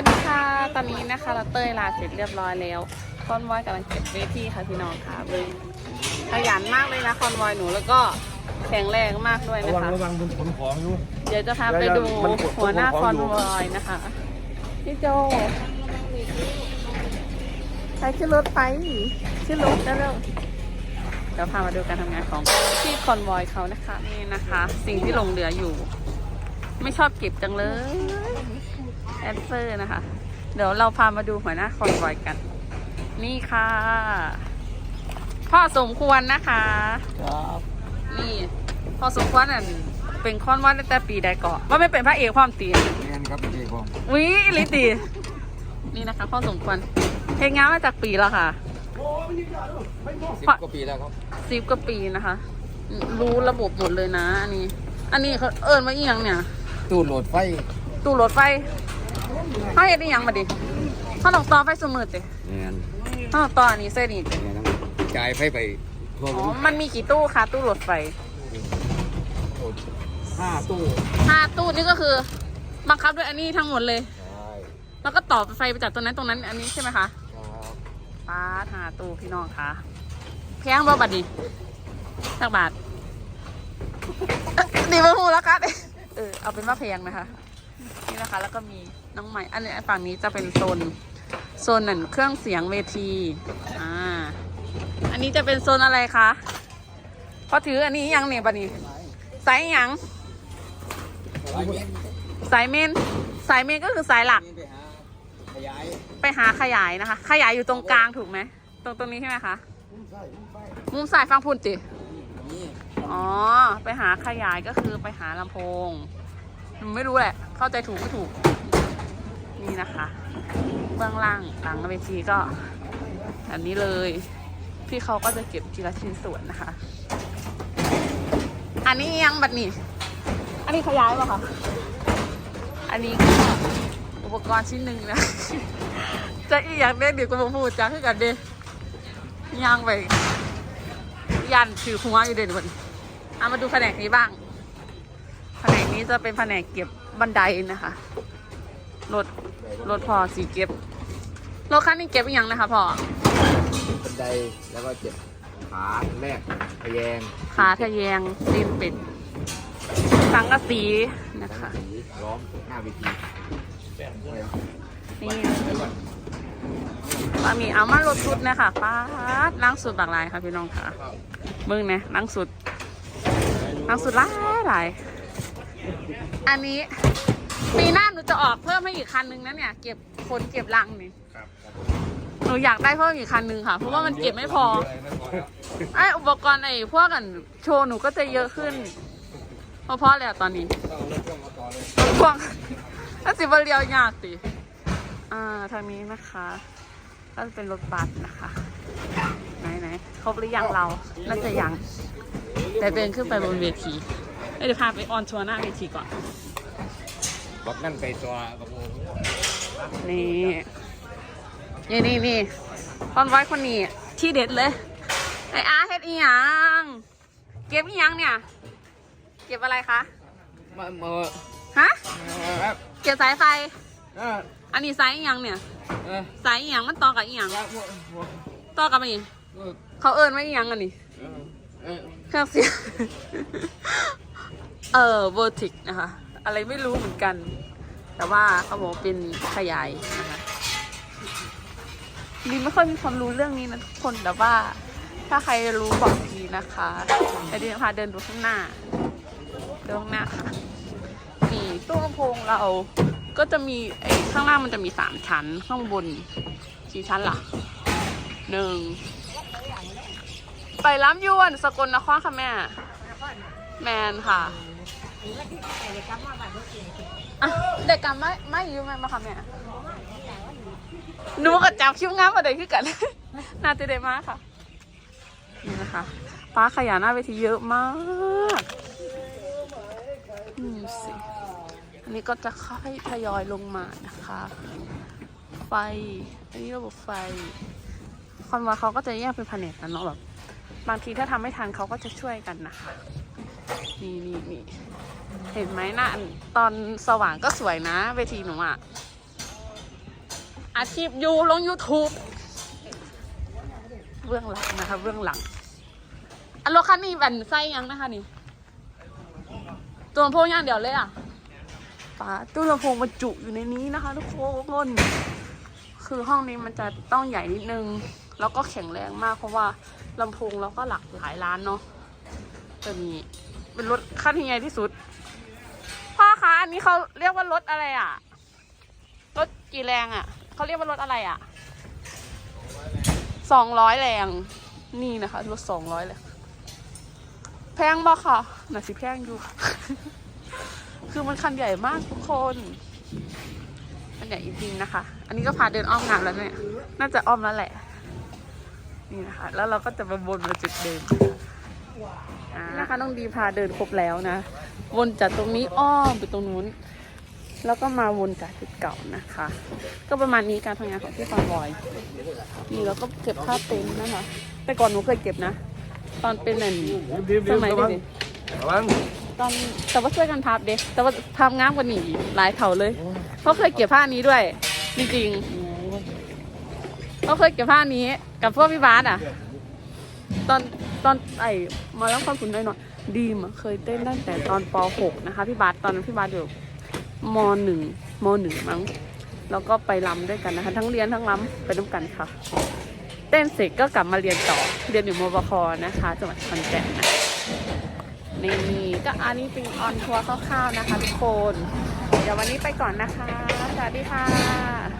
วัสดีค่ะ ตอนนี้นะคะ เราเต้ยลาเสร็จเรียบร้อยแล้ว คอนวอยกำลังเก็บเวทีค่ะพี่น้องค่ะเบิ่งขยันมากเลยนะคอนวอยหนูแล้วก็แข็งแรงมากด้วยระนะวังคะ ระวังมันขนของอยู่ เดี๋ยวจะพาไปดูมันกดหัวหน้าขคอองนอยู่วอยนะคะ พี่โจใครขึ้นรถไปขึ้นรถได้เร็วเดี๋ยวพามาดูการทำงานของพี่คอนวอยเขานะคะ นี่นะคะ สิ่งที่หลงเหลืออยู่ ไม่ชอบเก็บจังเลย แอดเซอร์นะคะ เดี๋ยวเราพามาดูหัวหน้าคอนวอยกัน นี่ค่ะ พ่อสมควรนะคะ ครับนี่พอสมควรอะเป็นคอนวอยตั้งแต่ปีใดก่อนว่าไม่เป็นพระเอกความตีเรียนครับพี่ผมวิลิตีนี่นะคะพ่อสมควรเพลงงานมาจากปีแล้วค่ะ สิบกว่าปีแล้วครับสิบกว่าปีนะคะ รู้ระบบหมดเลยนะอันนี้ อันนี้เขาเอิญว่าอีหยังเนี่ย ตู้โหลดไฟตู้รถไฟ เขาเห็นอีหยังมาดิเขาต้องต่อไฟสมืดดิเรียนเขาต้องต่ออันนี้เส้นนี้ดิเรียนจ่ายไฟไปทั่วอ๋อมันมีกี่ตู้คะตู้รถไฟห้าตู้ห้าตู้นี่ก็คือ บังคับด้วยอันนี้ทั้งหมดเลย ใช่แล้วก็ต่อไฟไปจากตรงนั้นตรงนั้นอันนี้ใช่ไหมคะครับป้าดหาตู้พี่น้องคะแพงบ่บัดนี้สักบาท ดีมาหูแล้วกันเออเอาเป็นว่าแพงนะคะ นี่นะคะ แล้วก็มีน้องใหม่ อันนี้ฝั่งนี้จะเป็นโซนโซนนั่นเครื่องเสียงเวทีอ่าอันนี้จะเป็นโซนอะไรคะพอถืออันนี้ยังเนี่ยบัดนี้สายหยังสายเมนสายเมนก็คือสายหลักไปหาขยายไปหาขยายนะคะ ขยายอยู่ตรงกลางถูกไหมตรงตรงนี้ใช่ไหมคะมุมสายฟังพุ่นจีอ๋อ ไปหาขยายก็คือไปหาลำโพง ไม่รู้แหละ เข้าใจถูกไม่ถูก นี่นะคะ เบื้องล่างหลังเวทีก็ อันนี้เลยพี่เขาก็จะเก็บทีละชิ้นส่วนนะคะ อันนี้ยังบัดนี้ อันนี้ขยายป่ะคะอันนี้ก็อุปกรณ์ชิ้นหนึ่งนะ จะอีกอย่างเด็กเดี๋ยวก็มาพูดจ้าคือกันเด้ย่างไปยันถือหัวอยู่เด่นวันเอามาดูแผนกนี้บ้าง แผนกนี้จะเป็นแผนกเก็บ บันไดนะคะ รถรถพอสีเก็บ รถคันนี้เก็บอีกอย่างนะคะพ่อบันไดแล้วก็เจ็บขาแรกทะแยงขาทะแยงตีนเป็ดสังกะสีนะคะสีล้อมหน้าเวทีนี่บะหมี่เอามารถชุดนะคะป้าดล้างสุดบากลายค่ะพี่น้องค่ะมึงเนี่ยล้างสุดล้างสุดหลายหลาย อันนี้ปีหน้าหนูจะออกเพิ่มให้อีกคันนึงนะเนี่ยเก็บคนเก็บลังนี่หนูอยากได้เพิ่มอีกคันนึงค่ะ เพราะว่ามันเก็บไม่พอไออุปกรณ์ไอพวกกันโชว์หนูก็จะเยอะขึ้นเพราะเพราะอะไรอะตอนนี้ต้องเอารถเครื่องมาต่อเลยพวงถ้าสิบเรียวยากติอ่าทางนี้นะคะก็จะเป็นรถบัสนะคะไหนไหนครบหรือยังเราน่าจะยังแต่เดินขึ้นไปบนเวที เอ้ยเดี๋ยวพาไปออนทัวร์หน้าเวทีก่อนบอกนั่นไปตัวกระโปรงนี่นี่นี่นี่คอนไว้คนนี้ที่เด็ดเลย ไอ้อาเฮ็ดอีหยังเก็บอีหยังเนี่ย เก็บอะไรคะ มาเมื่อฮะ ครับเก็บสายไฟ เอออันนี้สายอีหยังเนี่ย เออสายอีหยังมันต่อกับอีหยังครับผมผมต่อกับอีเขาเอิญว่าอีหยังอันนี้ เออเออเครื่องเสียง เออเวอร์ติกนะคะ อะไรไม่รู้เหมือนกัน แต่ว่าเขาบอกเป็นขยายนะคะลีไม่ค่อยมีความรู้เรื่องนี้นะทุกคนแต่ว่า ถ้าใครรู้บอกทีนะคะแต่เดี๋ยวพาเดินดูข้างหน้าเดินข้างหน้าค่ะนี่ตู้ลำโพงเราก็จะมีไอ้ข้างล่างมันจะมีสามชั้นข้างบนกี่ชั้นล่ะหนึ่งไปล้ำยวนสกลนครค่ะแม่ แมนค่ะ อะเด็กกรรมไม่ไม่อยืมไหมมาค่ะแม่หนูกับจับคิ้วงามมาเลยคือกัน น่าจะได้มากค่ะ นี่นะคะป้าขยะหน้าเวทีเยอะมากนี่สิอันนี้ก็จะค่อยทยอยลงมานะคะ ไฟ อันนี้ระบบไฟคอนวอยเขาก็จะแยกเป็นแผนกกันเนาะแบบบางทีถ้าทำไม่ทันเขาก็จะช่วยกันนะคะ นี่นี่นี่เห็นไหมนะอันตอนสว่างก็สวยนะเวทีหนูอะ่ะอาชีพอยู่ลง YouTube เบื้องหลังนะคะเบื้องหลังอันรถคันนี้แบนไส้ยังนะคะนี่ ตัวลำโพงย่างเดียวเลยอะป้าตู้ลำโพงบรรจุอยู่ในนี้นะคะทุกคนคือห้องนี้มันจะต้องใหญ่นิดนึง แล้วก็แข็งแรงมากเพราะว่าลำโพงเราก็หลักหลายล้านเนาะตัวนี้ เป็นรถคันที่ใหญ่ที่สุด พ่อคะอันนี้เขาเรียกว่ารถอะไรอะ รถกี่แรงอะ เขาเรียกว่ารถอะไรอะสองร้อยแรง นี่นะคะรถสองร้อยแรงแพงบ่ค่ะหน่าสิแพงอยู่ คือมันคันใหญ่มากทุกคนมันใหญ่จริงๆนะคะ อันนี้ก็พาเดินอ้อมงานแล้วเนี่ย น่าจะอ้อมแล้วแหละ นี่นะคะ แล้วเราก็จะมาวนมาจุดเดิม อ่านะคะน้องดีพาเดินครบแล้วนะ วนจากตรงนี้อ้อมไปตรงนู้น แล้วก็มาวนจากจุดเก่านะคะ ก็ประมาณนี้การทำงานของพี่ฟอนบอยนี่เราก็เก็บค่าเต็นท์นะคะ แต่ก่อนหนูเคยเก็บนะ ตอนเป็นอันสมัยเด็กๆระวังตอนแต่ว่าช่วยกันพับเด็แต่ว่าทำงามกว่านี้หลายเท่าเลยเพราะเคยเก็บผ้านี้ด้วย จริงๆเขาเคยเก็บผ้านี้กับพวกพี่บาสอะ ตอนตอนไอ้มาแล้วความคุณน้อยหน่อยดีมเคยเต้นตั้งแต่ตอนป .6 นะคะพี่บาสตอนนั้นพี่บาสอยู่ม .1 ม .1 มั้งแล้วก็ไปรำด้วยกันนะคะ ทั้งเรียนทั้งรำไปด้วยกันค่ะ เต้นเสร็จก็กลับมาเรียนต่อเรียนอยู่มบคนะคะจังหวัดขอนแก่นนะนี่ก็อันนี้เป็นออนทัวร์คร่าวๆนะคะทุกคน เดี๋ยววันนี้ไปก่อนนะคะ สวัสดีค่ะ